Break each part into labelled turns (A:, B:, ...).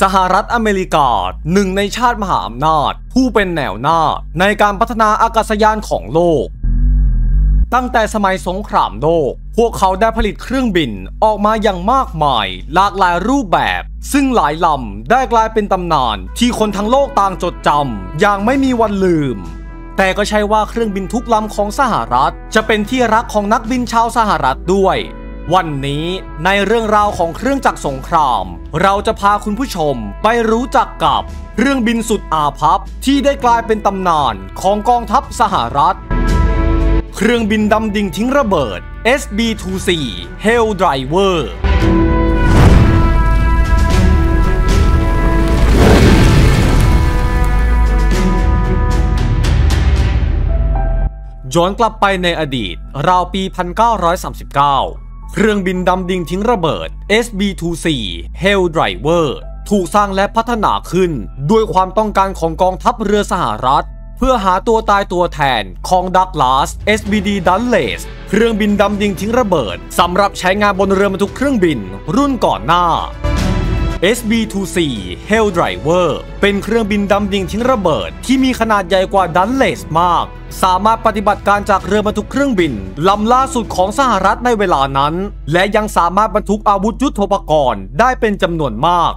A: สหรัฐอเมริกาหนึ่งในชาติมหาอำนาจ ผู้เป็นแนวหน้าในการพัฒนาอากาศยานของโลก ตั้งแต่สมัยสงครามโลก พวกเขาได้ผลิตเครื่องบินออกมาอย่างมากมาย หลากหลายรูปแบบ ซึ่งหลายลำได้กลายเป็นตำนาน ที่คนทั้งโลกต่างจดจำอย่างไม่มีวันลืม แต่ก็ใช่ว่าเครื่องบินทุกลำของสหรัฐ จะเป็นที่รักของนักบินชาวสหรัฐด้วย วันนี้ในเรื่องราวของเครื่องจักรสงคราม เราจะพาคุณผู้ชมไปรู้จักกับ เรื่องบินสุดอาภัพที่ได้กลายเป็นตำนานของกองทัพสหรัฐ เครื่องบินดำดิ่งทิ้งระเบิด SB-2C Hell Driver ย้อนกลับไปในอดีต ราวปี 1939 เครื่องบินดำดิ่งทิ้งระเบิด SB-2C Hell Driver ถูกสร้างและพัฒนาขึ้น ด้วยความต้องการของกองทัพเรือสหรัฐ เพื่อหาตัวตายตัวแทนของดักลาส SBD Dunles เครื่องบินดำดิ่งทิ้งระเบิดสำหรับใช้งานบนเรือบรรทุกเครื่องบินรุ่นก่อนหน้า SB-2C Hell Driver เป็นเครื่องบินดำดิ่งทิ้งระเบิด ที่มีขนาดใหญ่กว่าดันเลสมาก สามารถปฏิบัติการจากเรือบรรทุกเครื่องบินลำล่าสุดของสหรัฐในเวลานั้น และยังสามารถบรรทุกอาวุธยุโทโธปกรณ์ได้เป็นจำนวนมาก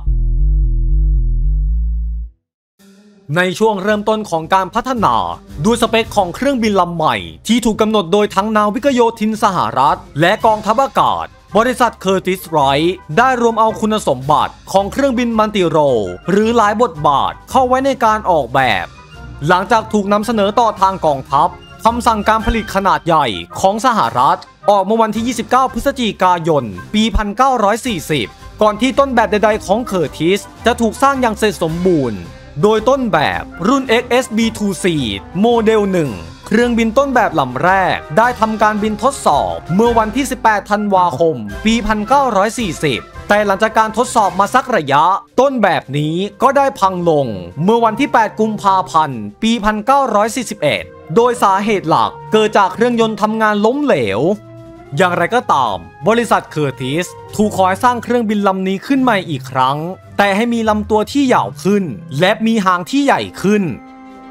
A: ในช่วงเริ่มต้นของการพัฒนา ด้วยสเปคของเครื่องบินลำใหม่ ที่ถูกกำหนดโดยทั้งนาวิกโยธินสหรัฐ และกองทัพอากาศ บริษัทเคอร์ติสไรท์ได้รวมเอาคุณสมบัติของเครื่องบินมันติโร หรือหลายบทบาทเข้าไว้ในการออกแบบ หลังจากถูกนำเสนอต่อทางกองทัพคำสั่งการผลิตขนาดใหญ่ของสหรัฐ ออกเมื่อวันที่ 29 พฤศจิกายน ปี 1940 ก่อนที่ต้นแบบใดๆของเคอร์ติสจะถูกสร้างอย่างเสร็จสมบูรณ์ โดยต้นแบบรุ่น XSB-2C โมเดล 1 เครื่องบินต้นแบบลำแรก ได้ทำการบินทดสอบ เมื่อวันที่ 18 ธันวาคม ปี 1940แต่หลังจากการทดสอบมาสักระยะ ต้นแบบนี้ก็ได้พังลง เมื่อวันที่ 8 กุมภาพันธ์ ปี 1941 โดยสาเหตุหลักเกิดจากเครื่องยนต์ทำงานล้มเหลว อย่างไรก็ตาม บริษัทเคอร์ติสถูกขอให้สร้างเครื่องบินลำนี้ขึ้นใหม่อีกครั้ง แต่ให้มีลำตัวที่ยาวขึ้น และมีหางที่ใหญ่ขึ้น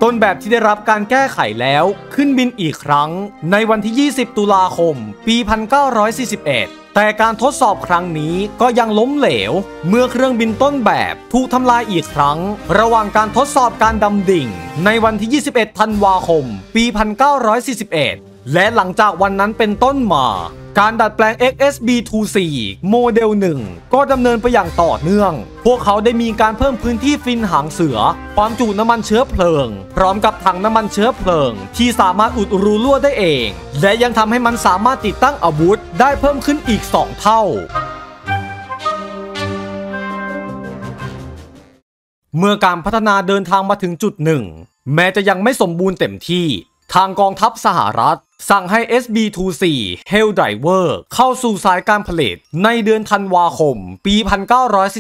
A: ต้นแบบที่ได้รับการแก้ไขแล้วขึ้นบินอีกครั้งในวันที่ 20 ตุลาคม ปี 1941 แต่การทดสอบครั้งนี้ก็ยังล้มเหลว เมื่อเครื่องบินต้นแบบถูกทำลายอีกครั้ง ระหว่างการทดสอบการดำดิ่ง ในวันที่ 21 ธันวาคม ปี 1941 และหลังจากวันนั้นเป็นต้นมา การดัดแปลง XSB-2C โมเดล 1 ก็ดำเนินไปอย่างต่อเนื่อง พวกเขาได้มีการเพิ่มพื้นที่ฟินหางเสือ ความจุน้ำมันเชื้อเพลิง พร้อมกับถังน้ำมันเชื้อเพลิง ที่สามารถอุดรูรั่วได้เอง และยังทำให้มันสามารถติดตั้งอาวุธ ได้เพิ่มขึ้นอีก 2 เท่าเมื่อการพัฒนาเดินทางมาถึงจุดหนึ่ง แม้จะยังไม่สมบูรณ์เต็มที่ ทางกองทัพสหรัฐ สั่งให้ SB-24 Hell Driver เข้าสู่สายการผลิตในเดือนธันวาคม ปี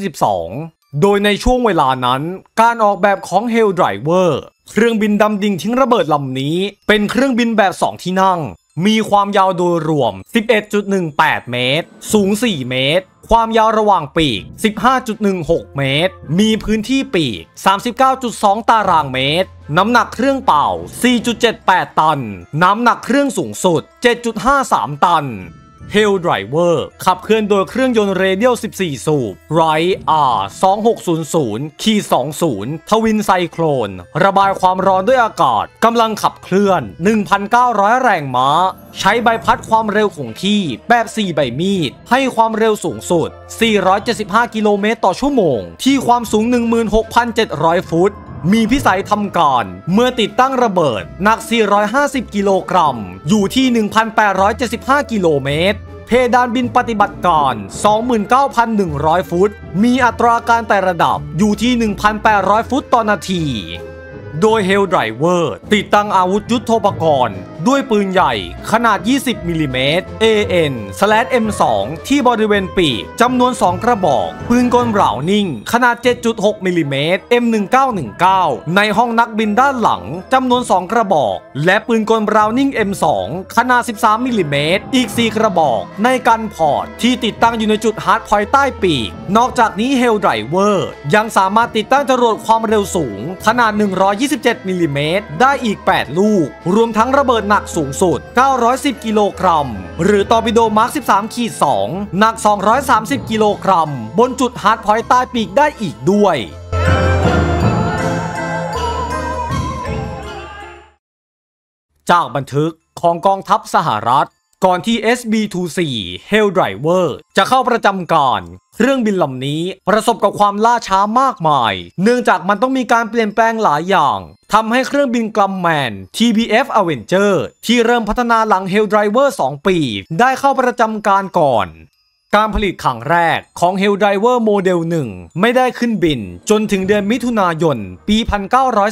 A: 1942 โดยในช่วงเวลานั้น การออกแบบของ Hell Driver เครื่องบินดำดิ่งทิ้งระเบิดลำนี้ เป็นเครื่องบินแบบ 2 ที่นั่ง มีความยาวโดยรวม 11.18 เมตร สูง 4 เมตร ความยาวระหว่างปีก 15.16 เมตร มีพื้นที่ปีก 39.2 ตารางเมตร น้ำหนักเครื่องเป่า 4.78 ตัน น้ำหนักเครื่องสูงสุด 7.53 ตัน Hell Driver ขับเคลื่อนโดยเครื่องยนต์เรเดียล 14 สูบ Wright R 2600ขี20 ทวินไซโคลนระบายความร้อนด้วยอากาศ กำลังขับเคลื่อน 1,900 แรงม้า ใช้ใบพัดความเร็วคงที่แบบ 4 ใบมีด ให้ความเร็วสูงสุด 475 กิโลเมตรต่อชั่วโมง ที่ความสูง 16,700 ฟุต มีพิสัยทำการเมื่อติดตั้งระเบิดหนัก 450 กิโลกรัม อยู่ที่ 1,875 กิโลเมตร เพดานบินปฏิบัติการ 29,100 ฟุต มีอัตราการแต่ระดับอยู่ที่ 1,800 ฟุตต่อนาที โดยเฮลไดรเวอร์ ติดตั้งอาวุธยุทโธปกรณ์ ด้วยปืนใหญ่ขนาด 20มิลิเมตร AN/M2 ที่บริเวณปีกจำนวน 2 กระบอก ปืนกลเบรานิ่ง ขนาด 7.6มิลิเมตร M1919 ในห้องนักบินด้านหลังจำนวน 2 กระบอก และปืนกลบราวนิง M2 ขนาด 13มิลิเมตรอีก 4 กระบอก ในกันพอร์ตที่ติดตั้งอยู่ในจุดฮาร์ดพอยต์ใต้ปีก นอกจากนี้เฮลไดรเวอร์ยังสามารถติดตั้งจรวดความเร็วสูง ขนาด 127มิลิเมตรได้อีก 8 ลูก รวมทั้งระเบิดหนักสูงสุด 910 กิโลกรัม หรือตอร์ปิโดมาร์ค 13 ขีด 2 หนัก 230 กิโลกรัม บนจุดฮาร์ดพอยต์ใต้ปีกได้อีกด้วยจากบันทึกของกองทัพสหรัฐ ก่อนที่ SB-24 Hell Driver จะเข้าประจำการ เครื่องบินลำนี้ประสบกับความล่าช้ามากมาย เนื่องจากมันต้องมีการเปลี่ยนแปลงหลายอย่างทำให้เครื่องบินกลัมแมน TBF Avenger ที่เริ่มพัฒนาหลัง Hell Driver 2 ปี ได้เข้าประจำการก่อน การผลิตขังแรกของ Helldiver โมเดล1ไม่ได้ขึ้นบิน จนถึงเดือนมิถุนายน ปี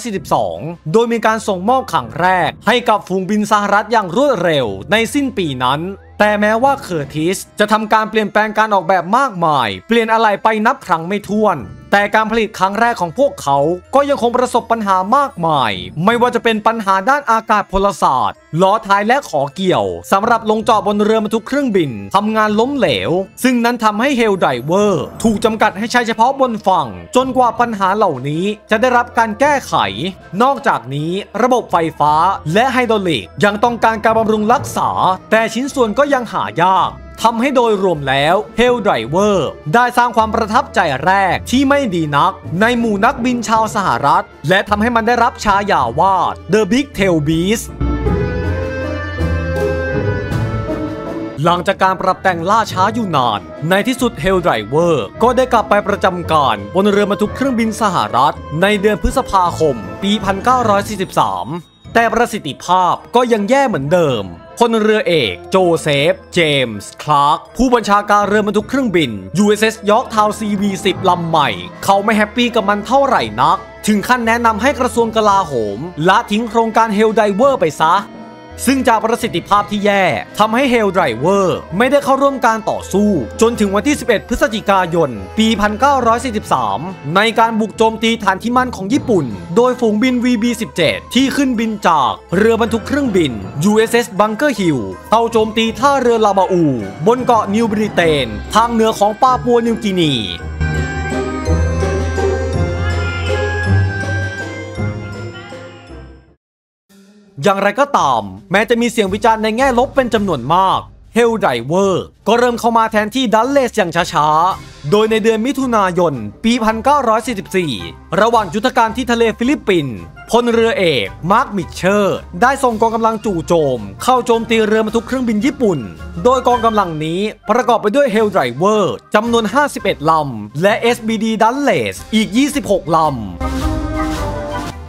A: 1942 โดยมีการส่งมอบขังแรก ให้กับฝูงบินสหรัฐอย่างรวดเร็วในสิ้นปีนั้น แต่แม้ว่าเคอร์ติสจะทำการเปลี่ยนแปลงการออกแบบมากมาย เปลี่ยนอะไรไปนับครั้งไม่ถ้วน แต่การผลิตครั้งแรกของพวกเขาก็ยังคงประสบปัญหามากมาย ไม่ว่าจะเป็นปัญหาด้านอากาศพลศาสตร์ล้อท้ายและขอเกี่ยวสำหรับลงจอดบนเรือบรรทุกเครื่องบินทำงานล้มเหลว ซึ่งนั้นทำให้เฮลไดเวอร์ถูกจำกัดให้ใช้เฉพาะบนฝั่ง จนกว่าปัญหาเหล่านี้จะได้รับการแก้ไข นอกจากนี้ระบบไฟฟ้าและไฮดรอลิกยังต้องการการบำรุงรักษา แต่ชิ้นส่วนก็ยังหายาก ทำให้โดยรวมแล้ว Hell Driver ได้สร้างความประทับใจแรกที่ไม่ดีนัก ในหมู่นักบินชาวสหรัฐ และทำให้มันได้รับฉายาว่า The Big Tail Beast หลังจากการปรับแต่งล่าช้าอยู่นาน ในที่สุด Hell Driver ก็ได้กลับไปประจำการบนเรือบรรทุกเครื่องบินสหรัฐ ในเดือนพฤษภาคม ปี 1943 แต่ประสิทธิภาพก็ยังแย่เหมือนเดิม พลเรือเอก โจเซฟ เจมส์ คลาร์ก ผู้บัญชาการเรือบรรทุกเครื่องบิน USS Yorktown CV-10 ลำใหม่ เขาไม่แฮปปี้กับมันเท่าไหร่นัก ถึงขั้นแนะนำให้กระทรวงกลาโหมละทิ้งโครงการเฮลไดเวอร์ไปซะ ซึ่งจากประสิทธิภาพที่แย่ทำให้ Hell Driver ไม่ได้เข้าร่วมการต่อสู้ จนถึงวันที่ 11 พฤศจิกายน ปี 1943 ในการบุกโจมตีฐานที่มั่นของญี่ปุ่น โดยฝูงบิน VB-17 ที่ขึ้นบินจากเรือบรรทุกเครื่องบิน USS Bunker Hill เข้าโจมตีท่าเรือลาบาอู บนเกาะนิวบริเตน ทางเหนือของปาปัวนิวกินี อย่างไรก็ตาม แม้จะมีเสียงวิจารณ์ในแง่ลบเป็นจำนวนมากเฮลไดเวอร์ก็เริ่มเข้ามาแทนที่ดัลเลสอย่างช้าๆ โดยในเดือนมิถุนายน ปี 1944 ระหว่างยุทธการที่ทะเลฟิลิปปินส์พลเรือเอกมาร์คมิชเชอร์ ได้ส่งกองกำลังจู่โจม เข้าโจมตีเรือบรรทุกเครื่องบินญี่ปุ่น โดยกองกำลังนี้ประกอบไปด้วยเฮลไดเวอร์จำนวน 51 ลำ และ SBD ดัลเลสอีก 26 ลำ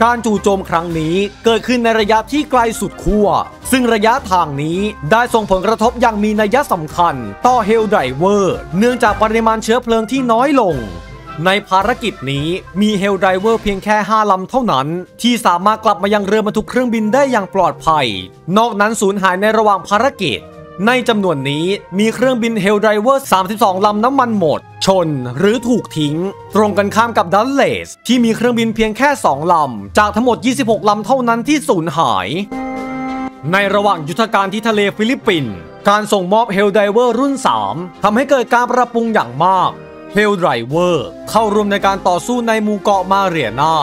A: การจู่โจมครั้งนี้เกิดขึ้นในระยะที่ไกลสุดขั้ว ซึ่งระยะทางนี้ได้ส่งผลกระทบอย่างมีนัยสำคัญ ต่อเฮลไดเวอร์ เนื่องจากปริมาณเชื้อเพลิงที่น้อยลง ในภารกิจนี้มีเฮลไดเวอร์เพียงแค่ 5 ลำเท่านั้น ที่สามารถกลับมายังเรือบรรทุกเครื่องบินได้อย่างปลอดภัย นอกนั้นสูญหายในระหว่างภารกิจ ในจำนวนนี้มีเครื่องบินเฮลไดเวอร์ 32 ลำน้ำมันหมด ชนหรือถูกทิ้ง ตรงกันข้ามกับดัลเลสที่มีเครื่องบินเพียงแค่ 2 ลำ จากทั้งหมด 26 ลำเท่านั้นที่สูญหาย ในระหว่างยุทธการที่ทะเลฟิลิปปินส์การส่งมอบเฮลไดเวอร์รุ่น 3 ทำให้เกิดการปรับปรุงอย่างมากเฮลไดเวอร์เข้าร่วมในการต่อสู้ในหมู่เกาะมาเรียนา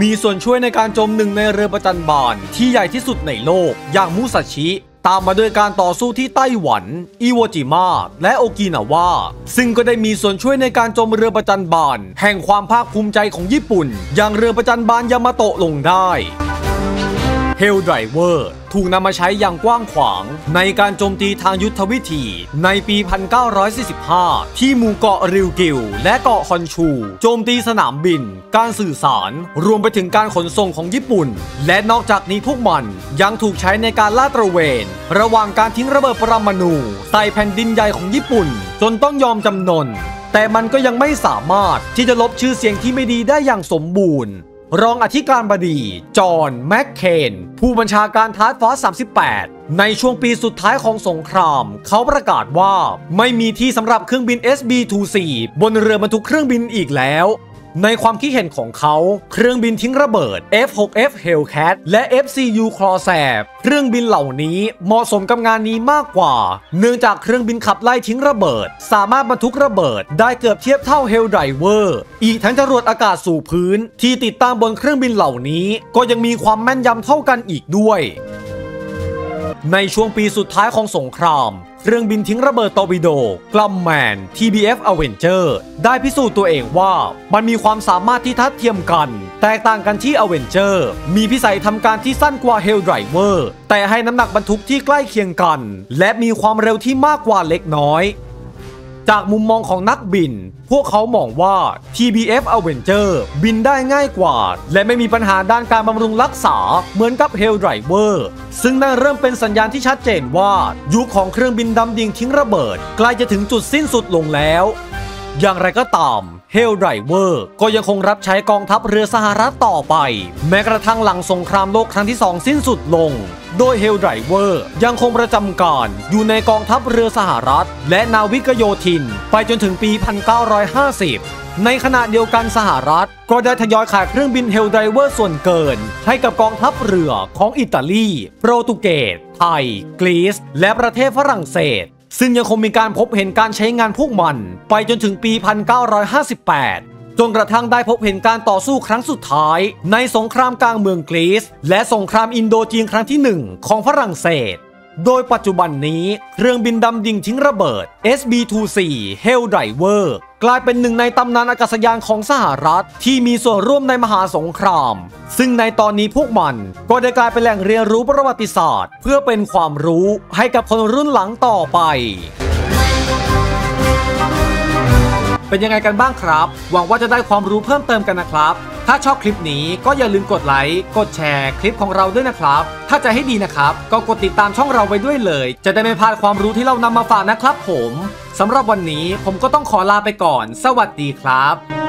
A: มีส่วนช่วยในการจมหนึ่งในเรือประจันบานที่ใหญ่ที่สุดในโลกอย่างมุซาชิ ตามมาด้วยการต่อสู้ที่ไต้หวัน อิวจิมาและโอกินาวาซึ่งก็ได้มีส่วนช่วยในการโจมเรือประจันบาน แห่งความภาคภูมิใจของญี่ปุ่น อย่างเรือประจันบานยามาโตะลงได้ เฮลไดเวอร์ถูกนำมาใช้อย่างกว้างขวาง ในการโจมตีทางยุทธวิธี ในปี 1945 ที่หมู่เกาะริวกิว และเกาะฮอนชู โจมตีสนามบิน การสื่อสาร รวมไปถึงการขนส่งของญี่ปุ่น และนอกจากนี้พวกมันยังถูกใช้ในการลาดตระเวน ระหว่างการทิ้งระเบิดปรมาณูใส่แผ่นดินใหญ่ของญี่ปุ่น จนต้องยอมจำนนแต่มันก็ยังไม่สามารถที่จะลบชื่อเสียงที่ไม่ดีได้อย่างสมบูรณ์ รองอธิการบดี จอห์นแมคเคน ผู้บัญชาการทาร์ฟอส38 ในช่วงปีสุดท้ายของสงคราม เขาประกาศว่า ไม่มีที่สำหรับเครื่องบิน SB-24 บนเรือบรรทุกเครื่องบินอีกแล้ว ในความคิดเห็นของเขา เครื่องบินทิ้งระเบิด F6F Hellcat และ FCU Corsair เครื่องบินเหล่านี้เหมาะสมกับงานนี้มากกว่า เนื่องจากเครื่องบินขับไล่ทิ้งระเบิด สามารถบรรทุกระเบิด ได้เกือบเทียบเท่า Helldiver อีกทั้งจรวดอากาศสู่พื้น ที่ติดตั้งบนเครื่องบินเหล่านี้ ก็ยังมีความแม่นยำเท่ากันอีกด้วย ในช่วงปีสุดท้ายของสงคราม เรื่องบินทิ้งระเบิดตอร์ปิโด กลัมแมน TBF Avenger ได้พิสูจน์ตัวเองว่า มันมีความสามารถที่ทัดเทียมกัน แตกต่างกันที่ Avenger มีพิสัยทำการที่สั้นกว่า Helldriver แต่ให้น้ำหนักบรรทุกที่ใกล้เคียงกัน และมีความเร็วที่มากกว่าเล็กน้อย จากมุมมองของนักบิน พวกเขามองว่า TBF Avenger บินได้ง่ายกว่า และไม่มีปัญหาด้านการบำรุงรักษาเหมือนกับ Helldriver ซึ่งนั่นเริ่มเป็นสัญญาณที่ชัดเจนว่า ยุคของเครื่องบินดำดิ่งทิ้งระเบิด ใกล้จะถึงจุดสิ้นสุดลงแล้ว อย่างไรก็ตามเฮลไดเวอร์ก็ยังคงรับใช้กองทัพเรือสหรัฐต่อไป แม้กระทั่งหลังสงครามโลกครั้งที่สองสิ้นสุดลง โดยเฮลไดเวอร์ยังคงประจำการอยู่ในกองทัพเรือสหรัฐ และนาวิกโยธิน ไปจนถึงปี 1950ในขณะเดียวกันสหรัฐ ก็ได้ทยอยขายเครื่องบินเฮลไดเวอร์ส่วนเกิน ให้กับกองทัพเรือของอิตาลี โปรตุเกส ไทย กรีซและประเทศฝรั่งเศส ซึ่งยังคงมีการพบเห็นการใช้งานพวกมัน ไปจนถึงปี 1958 จนกระทั่งได้พบเห็นการต่อสู้ครั้งสุดท้าย ในสงครามกลางเมืองกรีซและสงครามอินโดจีนครั้งที่ 1 ของฝรั่งเศส โดยปัจจุบันนี้ เครื่องบินดำดิ่งทิ้งระเบิด SB-24 Helldiver กลายเป็นหนึ่งในตำนานอากาศยานของสหรัฐ ที่มีส่วนร่วมในมหาสงคราม ซึ่งในตอนนี้พวกมันก็ได้กลายเป็นแหล่งเรียนรู้ประวัติศาสตร์ เพื่อเป็นความรู้ให้กับคนรุ่นหลังต่อไป เป็นยังไงกันบ้างครับ หวังว่าจะได้ความรู้เพิ่มเติมกันนะครับ ถ้าชอบคลิปนี้ก็อย่าลืมกดไลค์ กดแชร์คลิปของเราด้วยนะครับ ถ้าจะให้ดีนะครับ ก็กดติดตามช่องเราไว้ด้วยเลย จะได้ไม่พลาดความรู้ที่เรานำมาฝากนะครับ ผมสำหรับวันนี้ผมก็ต้องขอลาไปก่อน สวัสดีครับ